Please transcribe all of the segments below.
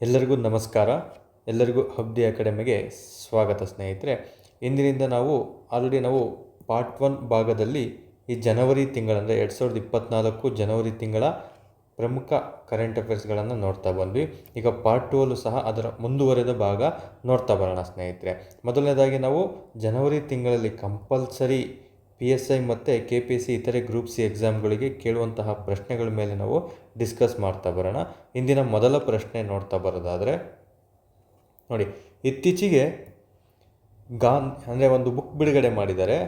ಎಲ್ಲರಿಗೂ ನಮಸ್ಕಾರ. ಎಲ್ಲರಿಗೂ ಹಬ್ದಿ ಅಕಾಡೆಮಿಗೆ ಸ್ವಾಗತ ಸ್ನೇಹಿತರೆ. ಇಂದಿನಿಂದ ನಾವು ಆಲ್ರೆಡಿ ನಾವು ಪಾರ್ಟ್ ಒನ್ ಭಾಗದಲ್ಲಿ ಈ ಜನವರಿ ತಿಂಗಳಂದರೆ ಎರಡು ಸಾವಿರದ ಇಪ್ಪತ್ತ್ನಾಲ್ಕು ಜನವರಿ ತಿಂಗಳ ಪ್ರಮುಖ ಕರೆಂಟ್ ಅಫೇರ್ಸ್ಗಳನ್ನು ನೋಡ್ತಾ ಬಂದ್ವಿ. ಈಗ ಪಾರ್ಟ್ ಟೂ ಅಲ್ಲೂ ಸಹ ಅದರ ಮುಂದುವರೆದ ಭಾಗ ನೋಡ್ತಾ ಬರೋಣ ಸ್ನೇಹಿತರೆ. ಮೊದಲನೇದಾಗಿ ನಾವು ಜನವರಿ ತಿಂಗಳಲ್ಲಿ ಕಂಪಲ್ಸರಿ ಪಿ ಎಸ್ ಐ ಮತ್ತು ಕೆ ಪಿ ಸಿ ಇತರೆ ಗ್ರೂಪ್ ಸಿ ಎಕ್ಸಾಮ್ಗಳಿಗೆ ಕೇಳುವಂತಹ ಪ್ರಶ್ನೆಗಳ ಮೇಲೆ ನಾವು ಡಿಸ್ಕಸ್ ಮಾಡ್ತಾ ಬರೋಣ. ಇಂದಿನ ಮೊದಲ ಪ್ರಶ್ನೆ ನೋಡ್ತಾ ಬರೋದಾದರೆ, ನೋಡಿ, ಇತ್ತೀಚೆಗೆ ಗಾನ್ ಅಂದರೆ ಒಂದು ಬುಕ್ ಬಿಡುಗಡೆ ಮಾಡಿದ್ದಾರೆ.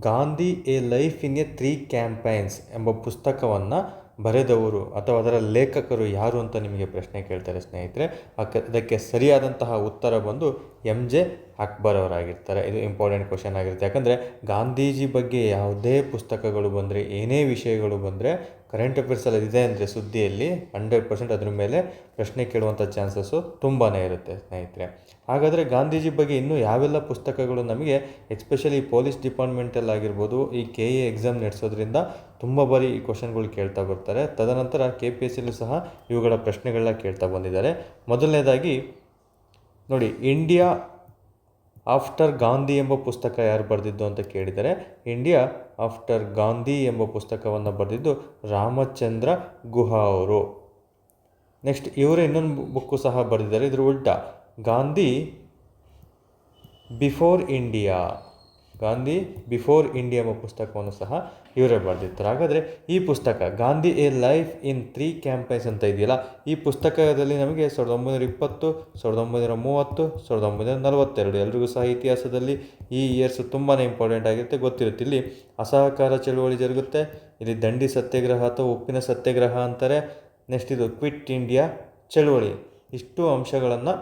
Gandhi a life in a three campaigns ಎಂಬ ಪುಸ್ತಕವನ್ನು ಬರೆದವರು ಅಥವಾ ಅದರ ಲೇಖಕರು ಯಾರು ಅಂತ ನಿಮಗೆ ಪ್ರಶ್ನೆ ಕೇಳ್ತಾರೆ ಸ್ನೇಹಿತರೆ. ಅದಕ್ಕೆ ಸರಿಯಾದಂತಹ ಉತ್ತರ ಬಂದು ಎಂ ಜೆ ಅಕ್ಬರ್ ಅವರಾಗಿರ್ತಾರೆ. ಇದು ಇಂಪಾರ್ಟೆಂಟ್ ಕ್ವಶನ್ ಆಗಿರುತ್ತೆ. ಯಾಕಂದರೆ ಗಾಂಧೀಜಿ ಬಗ್ಗೆ ಯಾವುದೇ ಪುಸ್ತಕಗಳು ಬಂದರೆ, ಏನೇ ವಿಷಯಗಳು ಬಂದರೆ ಕರೆಂಟ್ ಅಫೇರ್ಸಲ್ಲಿ ಇದೆ ಅಂದರೆ ಸುದ್ದಿಯಲ್ಲಿ ಹಂಡ್ರೆಡ್ ಪರ್ಸೆಂಟ್ ಅದ್ರ ಮೇಲೆ ಪ್ರಶ್ನೆ ಕೇಳುವಂಥ ಚಾನ್ಸಸ್ಸು ತುಂಬಾ ಇರುತ್ತೆ ಸ್ನೇಹಿತರೆ. ಹಾಗಾದರೆ ಗಾಂಧೀಜಿ ಬಗ್ಗೆ ಇನ್ನೂ ಯಾವೆಲ್ಲ ಪುಸ್ತಕಗಳು ನಮಗೆ ಎಸ್ಪೆಷಲಿ ಪೊಲೀಸ್ ಡಿಪಾರ್ಟ್ಮೆಂಟಲ್ಲಿ ಆಗಿರ್ಬೋದು, ಈ ಕೆ ಎ ಎಕ್ಸಾಮ್ ನಡೆಸೋದ್ರಿಂದ ತುಂಬ ಬಾರಿ ಈ ಕ್ವಶನ್ಗಳು ಕೇಳ್ತಾ ಬರ್ತಾರೆ. ತದನಂತರ ಕೆ ಪಿ ಎಸ್ ಸಹ ಇವುಗಳ ಪ್ರಶ್ನೆಗಳನ್ನ ಕೇಳ್ತಾ ಬಂದಿದ್ದಾರೆ. ಮೊದಲನೇದಾಗಿ ನೋಡಿ ಇಂಡಿಯಾ ಆಫ್ಟರ್ ಗಾಂಧಿ ಎಂಬ ಪುಸ್ತಕ ಯಾರು ಬರೆದಿದ್ದು ಅಂತ ಕೇಳಿದರೆ ಇಂಡಿಯಾ ಆಫ್ಟರ್ ಗಾಂಧಿ ಎಂಬ ಪುಸ್ತಕವನ್ನು ಬರೆದಿದ್ದು ರಾಮಚಂದ್ರ ಗುಹಾ ಅವರು. ನೆಕ್ಸ್ಟ್ ಇವರು ಇನ್ನೊಂದು ಬುಕ್ಕು ಸಹ ಬರೆದಿದ್ದಾರೆ. ಇದ್ರ ಉಲ್ಟ, Gandhi before India. Gandhi before India ಎಂಬ ಪುಸ್ತಕವನ್ನು ಸಹ ಇವರೇ ಬರೆದಿರ್ತಾರೆ. ಹಾಗಾದರೆ ಈ ಪುಸ್ತಕ Gandhi a life in three campaigns ಅಂತ ಇದೆಯಲ್ಲ, ಈ ಪುಸ್ತಕದಲ್ಲಿ ನಮಗೆ ಸಾವಿರದ ಒಂಬೈನೂರ ಇಪ್ಪತ್ತು, ಸಾವಿರದ ಒಂಬೈನೂರ ಮೂವತ್ತು, ಸಾವಿರದ ಒಂಬೈನೂರ ನಲವತ್ತೆರಡು ಎಲ್ರಿಗೂ ಸಹ ಇತಿಹಾಸದಲ್ಲಿ ಈ ಇಯರ್ಸ್ ತುಂಬಾ ಇಂಪಾರ್ಟೆಂಟ್ ಆಗಿರುತ್ತೆ, ಗೊತ್ತಿರುತ್ತೆ. ಇಲ್ಲಿ ಅಸಹಕಾರ ಚಳುವಳಿ ಜರುಗುತ್ತೆ, ಇಲ್ಲಿ ದಂಡಿ ಸತ್ಯಾಗ್ರಹ ಅಥವಾ ಉಪ್ಪಿನ ಸತ್ಯಾಗ್ರಹ ಅಂತಾರೆ, ನೆಕ್ಸ್ಟ್ ಇದು ಕ್ವಿಟ್ ಇಂಡಿಯಾ ಚಳುವಳಿ. ಇಷ್ಟು ಅಂಶಗಳನ್ನು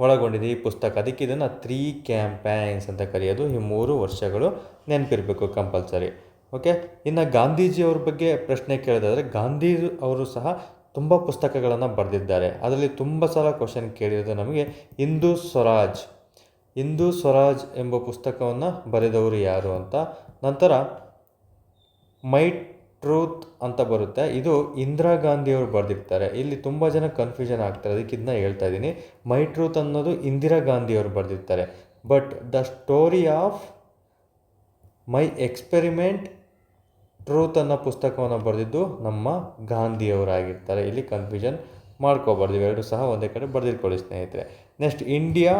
ಒಳಗೊಂಡಿದೆ ಈ ಪುಸ್ತಕ. ಅದಕ್ಕೆ ಇದನ್ನು ತ್ರೀ ಕ್ಯಾಂಪೇನ್ಸ್ ಅಂತ ಕರೆಯೋದು. ಈ ಮೂರು ವರ್ಷಗಳು ನೆನಪಿರಬೇಕು ಕಂಪಲ್ಸರಿ ಓಕೆ ಇನ್ನು ಗಾಂಧೀಜಿಯವ್ರ ಬಗ್ಗೆ ಪ್ರಶ್ನೆ ಕೇಳೋದಾದರೆ ಗಾಂಧಿ ಅವರು ಸಹ ತುಂಬ ಪುಸ್ತಕಗಳನ್ನು ಬರೆದಿದ್ದಾರೆ. ಅದರಲ್ಲಿ ತುಂಬ ಸಲ ಕ್ವಶನ್ ಕೇಳಿರೋದು ನಮಗೆ ಹಿಂದೂ ಸ್ವರಾಜ್ ಹಿಂದೂ ಸ್ವರಾಜ್ ಎಂಬ ಪುಸ್ತಕವನ್ನು ಬರೆದವರು ಯಾರು ಅಂತ. ನಂತರ ಮೈ ಟ್ರೂತ್ ಅಂತ ಬರುತ್ತೆ. ಇದು ಇಂದಿರಾ ಗಾಂಧಿಯವರು ಬರೆದಿರ್ತಾರೆ. ಇಲ್ಲಿ ತುಂಬ ಜನ ಕನ್ಫ್ಯೂಷನ್ ಆಗ್ತಾರೆ. ಅದಕ್ಕೆ ಇದನ್ನ ಹೇಳ್ತಾ ಇದ್ದೀನಿ. ಮೈ ಟ್ರೂತ್ ಅನ್ನೋದು ಇಂದಿರಾ ಗಾಂಧಿಯವರು ಬರೆದಿರ್ತಾರೆ. But the story of my experiment truth ಅನ್ನೋ ಪುಸ್ತಕವನ್ನು ಬರೆದಿದ್ದು ನಮ್ಮ ಗಾಂಧಿಯವರಾಗಿರ್ತಾರೆ ಇಲ್ಲಿ ಕನ್ಫ್ಯೂಷನ್ ಮಾಡ್ಕೋಬಾರ್ದು. ಇವೆರಡು ಸಹ ಒಂದೇ ಕಡೆ ಬರೆದಿಟ್ಕೊಳ್ಳಿ ಸ್ನೇಹಿತರೆ. ನೆಕ್ಸ್ಟ್ ಇಂಡಿಯಾ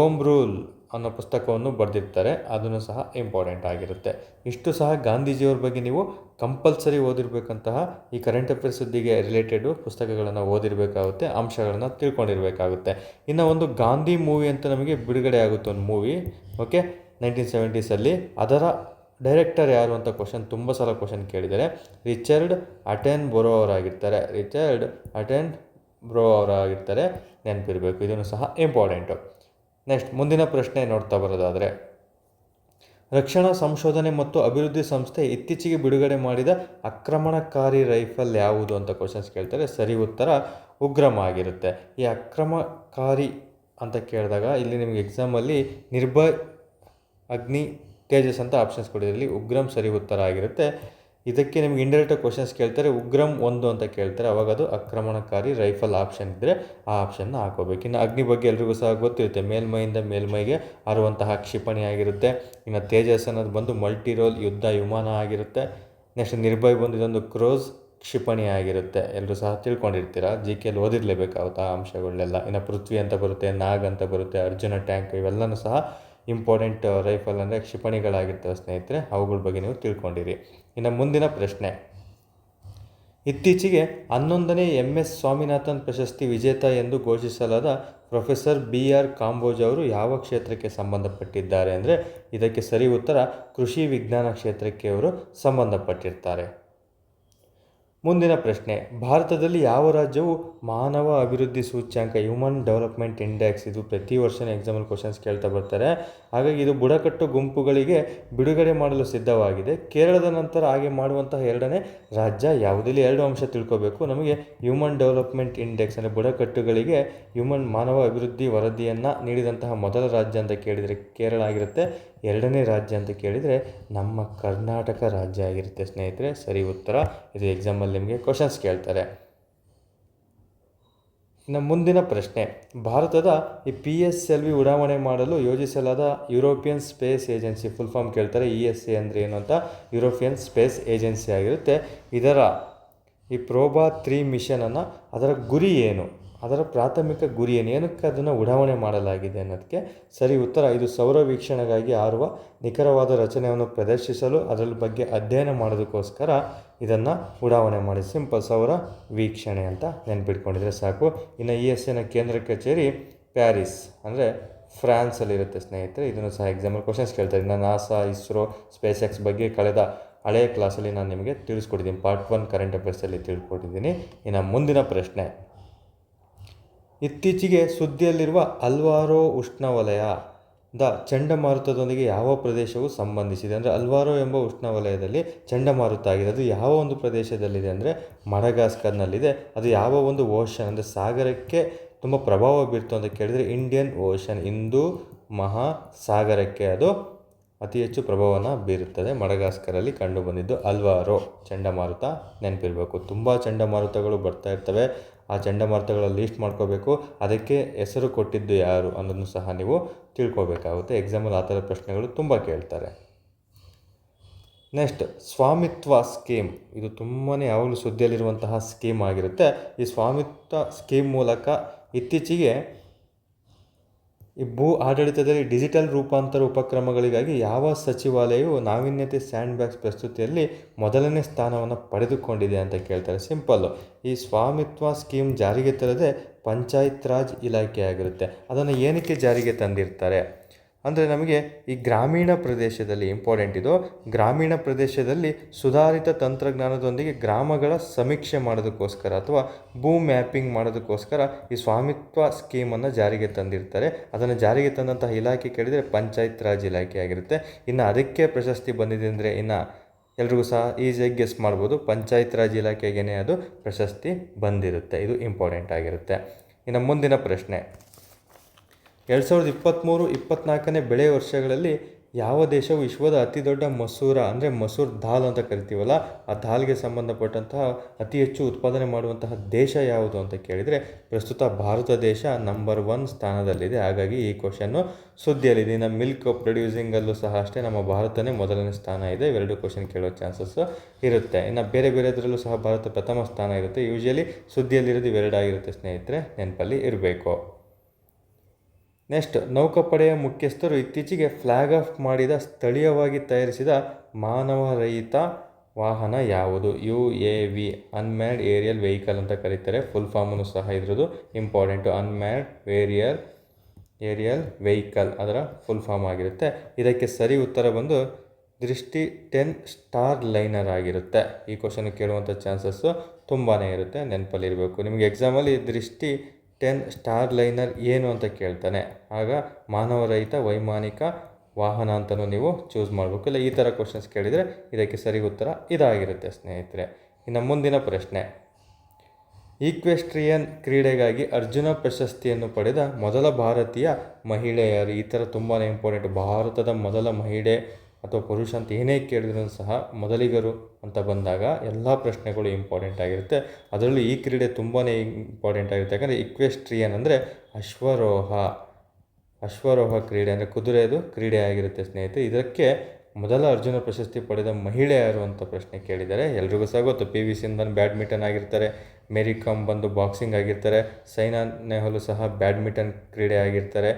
ಓಮ್ ರೂಲ್ ಅನ್ನೋ ಪುಸ್ತಕವನ್ನು ಬರೆದಿರ್ತಾರೆ, ಅದನ್ನು ಸಹ ಇಂಪಾರ್ಟೆಂಟ್ ಆಗಿರುತ್ತೆ. ಇಷ್ಟು ಸಹ ಗಾಂಧೀಜಿಯವ್ರ ಬಗ್ಗೆ ನೀವು ಕಂಪಲ್ಸರಿ ಓದಿರಬೇಕಂತಹ ಈ ಕರೆಂಟ್ ಅಫೇರ್ಸ್ ಸುದ್ದಿಗೆ ರಿಲೇಟೆಡು ಪುಸ್ತಕಗಳನ್ನು ಓದಿರಬೇಕಾಗುತ್ತೆ, ಅಂಶಗಳನ್ನು ತಿಳ್ಕೊಂಡಿರಬೇಕಾಗುತ್ತೆ. ಇನ್ನು ಒಂದು ಗಾಂಧಿ ಮೂವಿ ಅಂತ ನಮಗೆ ಬಿಡುಗಡೆ ಆಗುತ್ತೆ ಒಂದು ಮೂವಿ ಓಕೆ ನೈನ್ಟೀನ್ ಸೆವೆಂಟೀಸಲ್ಲಿ ಅದರ ಡೈರೆಕ್ಟರ್ ಯಾರು ಅಂತ ಕ್ವಶನ್ ತುಂಬ ಸಲ ಕ್ವಶನ್ ಕೇಳಿದರೆ ರಿಚರ್ಡ್ ಅಟೆನ್ ಬೊರೋ ಅವರಾಗಿರ್ತಾರೆ. ರಿಚರ್ಡ್ ಅಟೆನ್ ಬ್ರೋ ಅವರಾಗಿರ್ತಾರೆ. ನೆನಪಿರಬೇಕು, ಇದನ್ನು ಸಹ ಇಂಪಾರ್ಟೆಂಟು ನೆಕ್ಸ್ಟ್ ಮುಂದಿನ ಪ್ರಶ್ನೆ ನೋಡ್ತಾ ಬರೋದಾದರೆ, ರಕ್ಷಣಾ ಸಂಶೋಧನೆ ಮತ್ತು ಅಭಿವೃದ್ಧಿ ಸಂಸ್ಥೆ ಇತ್ತೀಚೆಗೆ ಬಿಡುಗಡೆ ಮಾಡಿದ ಆಕ್ರಮಣಕಾರಿ ರೈಫಲ್ ಯಾವುದು ಅಂತ ಕ್ವಶನ್ಸ್ ಕೇಳ್ತಾರೆ. ಸರಿ ಉತ್ತರ ಉಗ್ರಮ ಆಗಿರುತ್ತೆ. ಈ ಅಕ್ರಮಕಾರಿ ಅಂತ ಕೇಳಿದಾಗ ಇಲ್ಲಿ ನಿಮಗೆ ಎಕ್ಸಾಮಲ್ಲಿ ನಿರ್ಭಯ್ ಅಗ್ನಿ ತೇಜಸ್ ಅಂತ ಆಪ್ಷನ್ಸ್ ಕೊಡಿದ್ರಲ್ಲಿ ಉಗ್ರಂ ಸರಿ ಉತ್ತರ ಆಗಿರುತ್ತೆ. ಇದಕ್ಕೆ ನಿಮ್ಗೆ ಇಂಡೈರೆಕ್ಟ್ ಕ್ವಶನ್ಸ್ ಕೇಳ್ತಾರೆ, ಉಗ್ರಂ ಒಂದು ಅಂತ ಕೇಳ್ತಾರೆ. ಅವಾಗ ಅದು ಆಕ್ರಮಣಕಾರಿ ರೈಫಲ್ ಆಪ್ಷನ್ ಇದ್ದರೆ ಆ ಆಪ್ಷನ್ನ ಹಾಕೋಬೇಕು. ಇನ್ನು ಅಗ್ನಿ ಬಗ್ಗೆ ಎಲ್ರಿಗೂ ಸಹ ಗೊತ್ತಿರುತ್ತೆ. ಮೇಲ್ಮೈಯಿಂದ ಮೇಲ್ಮೈಗೆ ಹಾರುವಂತಹ ಕ್ಷಿಪಣಿ ಆಗಿರುತ್ತೆ. ಇನ್ನು ತೇಜಸ್ ಅನ್ನೋದು ಬಂದು ಮಲ್ಟಿ ರೋಲ್ ಯುದ್ಧ ವಿಮಾನ ಆಗಿರುತ್ತೆ. ನೆಕ್ಸ್ಟ್ ನಿರ್ಭಯ್ ಬಂದು ಇದೊಂದು ಕ್ರೋಸ್ ಕ್ಷಿಪಣಿ ಆಗಿರುತ್ತೆ. ಎಲ್ಲರೂ ಸಹ ತಿಳ್ಕೊಂಡಿರ್ತೀರ? ಜಿ ಕೆಯಲ್ಲಿ ಓದಿರಲೇಬೇಕಾಗುತ್ತೆ ಆ ಅಂಶಗಳನ್ನೆಲ್ಲ ಇನ್ನು ಪೃಥ್ವಿ ಅಂತ ಬರುತ್ತೆ, ನಾಗ್ ಅಂತ ಬರುತ್ತೆ, ಅರ್ಜುನ ಟ್ಯಾಂಕ್ ಇವೆಲ್ಲನೂ ಸಹ ಇಂಪಾರ್ಟೆಂಟ್ ರೈಫಲ್ ಅಂದರೆ ಕ್ಷಿಪಣಿಗಳಾಗಿರ್ತವೆ ಸ್ನೇಹಿತರೆ. ಅವುಗಳ ಬಗ್ಗೆ ನೀವು ತಿಳ್ಕೊಂಡಿರಿ. ಇನ್ನು ಮುಂದಿನ ಪ್ರಶ್ನೆ. ಇತ್ತೀಚೆಗೆ ಹನ್ನೊಂದನೇ ಎಂ ಎಸ್ ಸ್ವಾಮಿನಾಥನ್ ಪ್ರಶಸ್ತಿ ವಿಜೇತ ಎಂದು ಘೋಷಿಸಲಾದ ಪ್ರೊಫೆಸರ್ ಬಿ ಆರ್ ಕಾಂಬೋಜ್ ಅವರು ಯಾವ ಕ್ಷೇತ್ರಕ್ಕೆ ಸಂಬಂಧಪಟ್ಟಿದ್ದಾರೆ ಅಂದರೆ ಇದಕ್ಕೆ ಸರಿ ಉತ್ತರ ಕೃಷಿ ವಿಜ್ಞಾನ ಕ್ಷೇತ್ರಕ್ಕೆ ಅವರು ಸಂಬಂಧಪಟ್ಟಿರ್ತಾರೆ. ಮುಂದಿನ ಪ್ರಶ್ನೆ. ಭಾರತದಲ್ಲಿ ಯಾವ ರಾಜ್ಯವು ಮಾನವ ಅಭಿವೃದ್ಧಿ ಸೂಚ್ಯಾಂಕ ಹ್ಯೂಮನ್ ಡೆವಲಪ್ಮೆಂಟ್ ಇಂಡೆಕ್ಸ್ ಇದು ಪ್ರತಿ ವರ್ಷನೇ ಎಕ್ಸಾಮಲ್ ಕ್ವಶನ್ಸ್ ಕೇಳ್ತಾ ಬರ್ತಾರೆ. ಹಾಗಾಗಿ ಇದು ಬುಡಕಟ್ಟು ಗುಂಪುಗಳಿಗೆ ಬಿಡುಗಡೆ ಮಾಡಲು ಸಿದ್ಧವಾಗಿದೆ. ಕೇರಳದ ನಂತರ ಹಾಗೆ ಮಾಡುವಂತಹ ಎರಡನೇ ರಾಜ್ಯ ಯಾವುದಲ್ಲಿ? ಎರಡು ಅಂಶ ತಿಳ್ಕೋಬೇಕು. ನಮಗೆ ಹ್ಯೂಮನ್ ಡೆವಲಪ್ಮೆಂಟ್ ಇಂಡೆಕ್ಸ್ ಅಂದರೆ ಬುಡಕಟ್ಟುಗಳಿಗೆ ಹ್ಯೂಮನ್ ಮಾನವ ಅಭಿವೃದ್ಧಿ ವರದಿಯನ್ನು ನೀಡಿದಂತಹ ಮೊದಲ ರಾಜ್ಯ ಅಂತ ಕೇಳಿದರೆ ಕೇರಳ ಆಗಿರುತ್ತೆ. ಎರಡನೇ ರಾಜ್ಯ ಅಂತ ಕೇಳಿದರೆ ನಮ್ಮ ಕರ್ನಾಟಕ ರಾಜ್ಯ ಆಗಿರುತ್ತೆ ಸ್ನೇಹಿತರೆ. ಸರಿ, ಉತ್ತರ. ಇದು ಎಕ್ಸಾಮಲ್ಲಿ ನಿಮಗೆ ಕ್ವಶನ್ಸ್ ಕೇಳ್ತಾರೆ. ನಮ್ಮ ಮುಂದಿನ ಪ್ರಶ್ನೆ. ಭಾರತದ ಈ ಪಿ ಎಸ್ ಎಲ್ ವಿ ಉಡಾವಣೆ ಮಾಡಲು ಯೋಜಿಸಲಾದ European space agency full form ಕೇಳ್ತಾರೆ ಇ ಎಸ್ ಎ ಅಂದರೆ ಏನು ಅಂತ. ಯುರೋಪಿಯನ್ ಸ್ಪೇಸ್ ಏಜೆನ್ಸಿ ಆಗಿರುತ್ತೆ. ಇದರ ಈ ಪ್ರೋಬಾ ತ್ರೀ ಮಿಷನನ್ನು ಅದರ ಗುರಿ ಏನು? ಅದರ ಪ್ರಾಥಮಿಕ ಗುರಿಯನ್ನು ಏನು? ಏನಕ್ಕೆ ಅದನ್ನು ಉಡಾವಣೆ ಮಾಡಲಾಗಿದೆ ಅನ್ನೋದಕ್ಕೆ ಸರಿ ಉತ್ತರ, ಇದು ಸೌರ ವೀಕ್ಷಣೆಗಾಗಿ ಆರುವ ನಿಖರವಾದ ರಚನೆಯನ್ನು ಪ್ರದರ್ಶಿಸಲು ಅದರ ಬಗ್ಗೆ ಅಧ್ಯಯನ ಮಾಡೋದಕ್ಕೋಸ್ಕರ ಇದನ್ನು ಉಡಾವಣೆ ಮಾಡಿ. ಸಿಂಪಲ್ ಸೌರ ವೀಕ್ಷಣೆ ಅಂತ ನೆನ್ಪಿಟ್ಕೊಂಡಿದ್ರೆ ಸಾಕು. ಇನ್ನು ಇ ಎಸ್ ಎನ ಕೇಂದ್ರ ಕಚೇರಿ ಪ್ಯಾರಿಸ್, ಅಂದರೆ ಫ್ರಾನ್ಸಲ್ಲಿರುತ್ತೆ ಸ್ನೇಹಿತರೆ. ಇದನ್ನು ಸಹ ಎಕ್ಸಾಂಪಲ್ ಕ್ವಶನ್ಸ್ ಕೇಳ್ತಾರೆ. ಇನ್ನು ನಾಸಾ, ಇಸ್ರೋ ಸ್ಪೇಸ್ ಎಕ್ಸ್ ಬಗ್ಗೆ ಕಳೆದ ಹಳೆಯ ಕ್ಲಾಸಲ್ಲಿ ನಾನು ನಿಮಗೆ ತಿಳಿಸ್ಕೊಟ್ಟಿದ್ದೀನಿ. ಪಾರ್ಟ್ ಒನ್ ಕರೆಂಟ್ ಅಫೇರ್ಸಲ್ಲಿ ತಿಳ್ಕೊಟ್ಟಿದ್ದೀನಿ ಇನ್ನು ಮುಂದಿನ ಪ್ರಶ್ನೆ. ಇತ್ತೀಚೆಗೆ ಸುದ್ದಿಯಲ್ಲಿರುವ ಅಲ್ವಾರೋ ಉಷ್ಣವಲಯದ ಚಂಡಮಾರುತದೊಂದಿಗೆ ಯಾವ ಪ್ರದೇಶವು ಸಂಬಂಧಿಸಿದೆ. ಅಂದರೆ ಅಲ್ವಾರೋ ಎಂಬ ಉಷ್ಣವಲಯದಲ್ಲಿ ಚಂಡಮಾರುತ ಆಗಿದೆ. ಅದು ಯಾವ ಒಂದು ಪ್ರದೇಶದಲ್ಲಿದೆ ಅಂದರೆ ಮಡಗಾಸ್ಕರ್ನಲ್ಲಿದೆ. ಅದು ಯಾವ ಒಂದು ಓಷನ್ ಅಂದರೆ ಸಾಗರಕ್ಕೆ ತುಂಬ ಪ್ರಭಾವ ಬೀರ್ತು ಅಂತ ಕೇಳಿದರೆ ಇಂಡಿಯನ್ ಓಷನ್. ಹಿಂದೂ ಮಹಾಸಾಗರಕ್ಕೆ ಅದು ಅತಿ ಹೆಚ್ಚು ಪ್ರಭಾವನ ಬೀರುತ್ತದೆ. ಮಡಗಾಸ್ಕರಲ್ಲಿ ಕಂಡು ಬಂದಿದ್ದು ಅಲ್ವಾರೋ ಚಂಡಮಾರುತ ನೆನಪಿರಬೇಕು. ತುಂಬ ಚಂಡಮಾರುತಗಳು ಬರ್ತಾ ಇರ್ತವೆ. ಆ ಚಂಡಮಾರುತಗಳ ಲೀಸ್ಟ್ ಮಾಡ್ಕೋಬೇಕು. ಅದಕ್ಕೆ ಹೆಸರು ಕೊಟ್ಟಿದ್ದು ಯಾರು ಅನ್ನೋದನ್ನು ಸಹ ನೀವು ತಿಳ್ಕೊಬೇಕಾಗುತ್ತೆ. ಎಕ್ಸಾಮಲ್ಲಿ ಆ ಥರ ಪ್ರಶ್ನೆಗಳು ತುಂಬ ಕೇಳ್ತಾರೆ. ನೆಕ್ಸ್ಟ್ ಸ್ವಾಮಿತ್ವ ಸ್ಕೀಮ್ ಇದು ತುಂಬಾ ಯಾವಾಗಲೂ ಸುದ್ದಿಯಲ್ಲಿರುವಂತಹ ಸ್ಕೀಮ್ ಆಗಿರುತ್ತೆ. ಈ ಸ್ವಾಮಿತ್ವ ಸ್ಕೀಮ್ ಮೂಲಕ ಇತ್ತೀಚೆಗೆ ಈ ಭೂ ಆಡಳಿತದಲ್ಲಿ ಡಿಜಿಟಲ್ ರೂಪಾಂತರ ಉಪಕ್ರಮಗಳಿಗಾಗಿ ಯಾವ ಸಚಿವಾಲಯವು ನಾವೀನ್ಯತೆ ಸ್ಯಾಂಡ್ ಬ್ಯಾಗ್ಸ್ ಪ್ರಸ್ತುತಿಯಲ್ಲಿ ಮೊದಲನೇ ಸ್ಥಾನವನ್ನು ಪಡೆದುಕೊಂಡಿದೆ ಅಂತ ಕೇಳ್ತಾರೆ. ಸಿಂಪಲ್ಲು ಈ ಸ್ವಾಮಿತ್ವ ಸ್ಕೀಮ್ ಜಾರಿಗೆ ತರದೆ ಪಂಚಾಯತ್ ರಾಜ್ ಇಲಾಖೆ ಆಗಿರುತ್ತೆ ಅದನ್ನು ಏನಕ್ಕೆ ಜಾರಿಗೆ ತಂದಿರ್ತಾರೆ? ಅಂದರೆ ನಮಗೆ ಈ ಗ್ರಾಮೀಣ ಪ್ರದೇಶದಲ್ಲಿ ಇಂಪಾರ್ಟೆಂಟ್ ಇದು. ಗ್ರಾಮೀಣ ಪ್ರದೇಶದಲ್ಲಿ ಸುಧಾರಿತ ತಂತ್ರಜ್ಞಾನದೊಂದಿಗೆ ಗ್ರಾಮಗಳ ಸಮೀಕ್ಷೆ ಮಾಡೋದಕ್ಕೋಸ್ಕರ ಅಥವಾ ಭೂ ಮ್ಯಾಪಿಂಗ್ ಮಾಡೋದಕ್ಕೋಸ್ಕರ ಈ ಸ್ವಾಮಿತ್ವ ಸ್ಕೀಮನ್ನು ಜಾರಿಗೆ ತಂದಿರ್ತಾರೆ. ಅದನ್ನು ಜಾರಿಗೆ ತಂದಂತಹ ಇಲಾಖೆ ಕೇಳಿದರೆ ಪಂಚಾಯತ್ ರಾಜ್ ಇಲಾಖೆ ಆಗಿರುತ್ತೆ. ಇನ್ನು ಅದಕ್ಕೆ ಪ್ರಶಸ್ತಿ ಬಂದಿದೆ ಅಂದರೆ ಇನ್ನು ಎಲ್ರಿಗೂ ಸಹ ಈಸಿಯಾಗಿ ಗೆಸ್ ಮಾಡ್ಬೋದು. ಪಂಚಾಯತ್ ರಾಜ್ ಇಲಾಖೆಗೇನೆ ಅದು ಪ್ರಶಸ್ತಿ ಬಂದಿರುತ್ತೆ. ಇದು ಇಂಪಾರ್ಟೆಂಟ್ ಆಗಿರುತ್ತೆ. ಇನ್ನು ಮುಂದಿನ ಪ್ರಶ್ನೆ. ಎರಡು ಸಾವಿರದ ಇಪ್ಪತ್ತ್ಮೂರು ಇಪ್ಪತ್ತ್ನಾಲ್ಕನೇ ಬೆಳೆ ವರ್ಷಗಳಲ್ಲಿ ಯಾವ ದೇಶವು ವಿಶ್ವದ ಅತಿ ದೊಡ್ಡ ಮಸೂರ ಅಂದರೆ ಮಸೂರ್ ದಾಲ್ ಅಂತ ಕರಿತೀವಲ್ಲ, ಆ ದಾಲ್ಗೆ ಸಂಬಂಧಪಟ್ಟಂತಹ ಅತಿ ಹೆಚ್ಚು ಉತ್ಪಾದನೆ ಮಾಡುವಂತಹ ದೇಶ ಯಾವುದು ಅಂತ ಕೇಳಿದರೆ ಪ್ರಸ್ತುತ ಭಾರತ ದೇಶ ನಂಬರ್ ಒನ್ ಸ್ಥಾನದಲ್ಲಿದೆ. ಹಾಗಾಗಿ ಈ ಕ್ವಶನ್ನು ಸುದ್ದಿಯಲ್ಲಿದೆ. ಇನ್ನು ಮಿಲ್ಕ್ ಪ್ರೊಡ್ಯೂಸಿಂಗಲ್ಲೂ ಸಹ ಅಷ್ಟೇ ನಮ್ಮ ಭಾರತನೇ ಮೊದಲನೇ ಸ್ಥಾನ ಇದೆ. ಇವೆರಡು ಕ್ವಶನ್ ಕೇಳೋ ಚಾನ್ಸಸ್ ಇರುತ್ತೆ. ಇನ್ನು ಬೇರೆ ಬೇರೆದರಲ್ಲೂ ಸಹ ಭಾರತ ಪ್ರಥಮ ಸ್ಥಾನ ಇರುತ್ತೆ. ಯೂಶಲಿ ಸುದ್ದಿಯಲ್ಲಿರೋದು ಇವೆರಡಾಗಿರುತ್ತೆ ಸ್ನೇಹಿತರೆ. ನೆನಪಲ್ಲಿ ಇರಬೇಕು. ನೆಕ್ಸ್ಟ್, ನೌಕಾಪಡೆಯ ಮುಖ್ಯಸ್ಥರು ಇತ್ತೀಚೆಗೆ ಫ್ಲ್ಯಾಗ್ ಆಫ್ ಮಾಡಿದ ಸ್ಥಳೀಯವಾಗಿ ತಯಾರಿಸಿದ ಮಾನವರಹಿತ ವಾಹನ ಯಾವುದು? U A V unmanned aerial vehicle ಅಂತ ಕರೀತಾರೆ. ಫುಲ್ ಫಾರ್ಮನ್ನು ಸಹ ಇದ್ರದ್ದು important unmanned aerial aerial vehicle ಅದರ ಫುಲ್ ಫಾರ್ಮ್ ಆಗಿರುತ್ತೆ. ಇದಕ್ಕೆ ಸರಿ ಉತ್ತರ ಬಂದು ದೃಷ್ಟಿ ಟೆನ್ ಸ್ಟಾರ್ ಲೈನರ್ ಆಗಿರುತ್ತೆ. ಈ ಕ್ವಶನ್ ಕೇಳುವಂಥ ಚಾನ್ಸಸ್ಸು ತುಂಬಾ ಇರುತ್ತೆ. ನೆನಪಲ್ಲಿರಬೇಕು ನಿಮಗೆ ಎಕ್ಸಾಮಲ್ಲಿ ದೃಷ್ಟಿ ಟೆನ್ ಸ್ಟಾರ್ ಲೈನರ್ ಏನು ಅಂತ ಕೇಳ್ತಾನೆ. ಆಗ ಮಾನವರಹಿತ ವೈಮಾನಿಕ ವಾಹನ ಅಂತಲೂ ನೀವು ಚೂಸ್ ಮಾಡಬೇಕು. ಇಲ್ಲ, ಈ ಥರ ಕ್ವಶನ್ಸ್ ಕೇಳಿದರೆ ಇದಕ್ಕೆ ಸರಿ ಉತ್ತರ ಇದಾಗಿರುತ್ತೆ ಸ್ನೇಹಿತರೆ. ಇನ್ನು ಮುಂದಿನ ಪ್ರಶ್ನೆ. ಈಕ್ವೆಸ್ಟ್ರಿಯನ್ ಕ್ರೀಡೆಗಾಗಿ ಅರ್ಜುನ ಪ್ರಶಸ್ತಿಯನ್ನು ಪಡೆದ ಮೊದಲ ಭಾರತೀಯ ಮಹಿಳೆಯರು, ಈ ಥರ ತುಂಬಾ ಇಂಪಾರ್ಟೆಂಟ್ ಭಾರತದ ಮೊದಲ ಮಹಿಳೆ ಅಥವಾ ಪುರುಷ ಅಂತ ಏನೇ ಕೇಳಿದ್ರು ಸಹ ಮೊದಲಿಗರು ಅಂತ ಬಂದಾಗ ಎಲ್ಲ ಪ್ರಶ್ನೆಗಳು ಇಂಪಾರ್ಟೆಂಟ್ ಆಗಿರುತ್ತೆ. ಅದರಲ್ಲೂ ಈ ಕ್ರೀಡೆ ತುಂಬಾ ಇಂಪಾರ್ಟೆಂಟ್ ಆಗಿರುತ್ತೆ. ಯಾಕಂದರೆ ಇಕ್ವೆಸ್ಟ್ರಿಯನ್ ಅಂದರೆ ಅಶ್ವರೋಹ. ಅಶ್ವರೋಹ ಕ್ರೀಡೆ ಅಂದರೆ ಕುದುರೆದು ಕ್ರೀಡೆ ಆಗಿರುತ್ತೆ ಸ್ನೇಹಿತರೆ. ಇದಕ್ಕೆ ಮೊದಲ ಅರ್ಜುನ ಪ್ರಶಸ್ತಿ ಪಡೆದ ಮಹಿಳೆ ಯಾರು ಅಂತ ಪ್ರಶ್ನೆ ಕೇಳಿದ್ದಾರೆ ಎಲ್ರಿಗೂ ಸಹ ಗೊತ್ತು. ಪಿ ವಿ ಸಿಂಧನ್ ಬ್ಯಾಡ್ಮಿಂಟನ್ ಆಗಿರ್ತಾರೆ. ಮೇರಿ ಕಾಮ್ ಬಂದು ಬಾಕ್ಸಿಂಗ್ ಆಗಿರ್ತಾರೆ. ಸೈನಾ ನೆಹಲು ಸಹ ಬ್ಯಾಡ್ಮಿಂಟನ್ ಕ್ರೀಡೆ ಆಗಿರ್ತಾರೆ.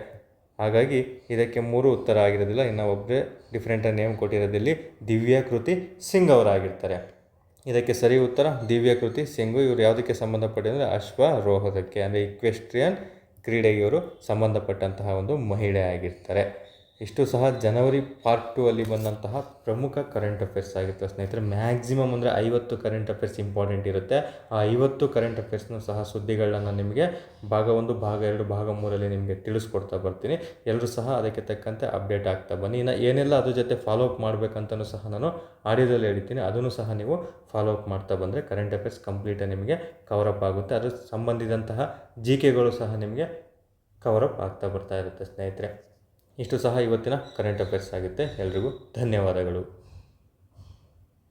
ಹಾಗಾಗಿ ಇದಕ್ಕೆ ಮೂರು ಉತ್ತರ ಆಗಿರೋದಿಲ್ಲ. ಇನ್ನು ಒಬ್ಬರೇ ಡಿಫ್ರೆಂಟಾಗಿ ನೇಮ್ ಕೊಟ್ಟಿರೋದಿಲ್ಲಿ ದಿವ್ಯಾಕೃತಿ ಸಿಂಗ್ ಅವರಾಗಿರ್ತಾರೆ. ಇದಕ್ಕೆ ಸರಿ ಉತ್ತರ ದಿವ್ಯಾಕೃತಿ ಸಿಂಗು. ಇವರು ಯಾವುದಕ್ಕೆ ಸಂಬಂಧಪಟ್ಟಿದೆ ಅಶ್ವಾರೋಹದಕ್ಕೆ ಅಂದರೆ ಇಕ್ವೆಸ್ಟ್ರಿಯನ್ ಕ್ರೀಡೆಗೆ ಇವರು ಸಂಬಂಧಪಟ್ಟಂತಹ ಒಂದು ಮಹಿಳೆ ಆಗಿರ್ತಾರೆ. ಇಷ್ಟು ಸಹ ಜನವರಿ ಪಾರ್ಟ್ ಟೂ ಅಲ್ಲಿ ಬಂದಂತಹ ಪ್ರಮುಖ ಕರೆಂಟ್ ಅಫೇರ್ಸ್ ಆಗಿತ್ತು ಸ್ನೇಹಿತರೆ. ಮ್ಯಾಕ್ಸಿಮಮ್ ಅಂದರೆ ಐವತ್ತು ಕರೆಂಟ್ ಅಫೇರ್ಸ್ ಇಂಪಾರ್ಟೆಂಟ್ ಇರುತ್ತೆ. ಆ ಐವತ್ತು ಕರೆಂಟ್ ಅಫೇರ್ಸ್ನು ಸಹ ಸುದ್ದಿಗಳನ್ನ ನಿಮಗೆ ಭಾಗ ಒಂದು, ಭಾಗ ಎರಡು, ಭಾಗ ಮೂರಲ್ಲಿ ನಿಮಗೆ ತಿಳಿಸ್ಕೊಡ್ತಾ ಬರ್ತೀನಿ. ಎಲ್ಲರೂ ಸಹ ಅದಕ್ಕೆ ತಕ್ಕಂತೆ ಅಪ್ಡೇಟ್ ಆಗ್ತಾ ಬನ್ನಿ. ಇನ್ನು ಏನೆಲ್ಲ ಅದ್ರ ಜೊತೆ ಫಾಲೋ ಅಪ್ ಮಾಡಬೇಕಂತಲೂ ಸಹ ನಾನು ಆಡಿಯೋದಲ್ಲಿ ಹೇಳ್ತೀನಿ. ಅದನ್ನು ಸಹ ನೀವು ಫಾಲೋ ಅಪ್ ಮಾಡ್ತಾ ಬಂದರೆ ಕರೆಂಟ್ ಅಫೇರ್ಸ್ ಕಂಪ್ಲೀಟಾಗಿ ನಿಮಗೆ ಕವರಪ್ ಆಗುತ್ತೆ. ಅದ್ರ ಸಂಬಂಧಿಸಿದಂತಹ ಜಿ ಕೆಗಳು ಸಹ ನಿಮಗೆ ಕವರಪ್ ಆಗ್ತಾ ಬರ್ತಾ ಇರುತ್ತೆ ಸ್ನೇಹಿತರೆ. ಇಷ್ಟು ಸಹ ಇವತ್ತಿನ ಕರೆಂಟ್ ಅಫೇರ್ಸ್ ಆಗುತ್ತೆ ಎಲ್ರಿಗೂ ಧನ್ಯವಾದಗಳು.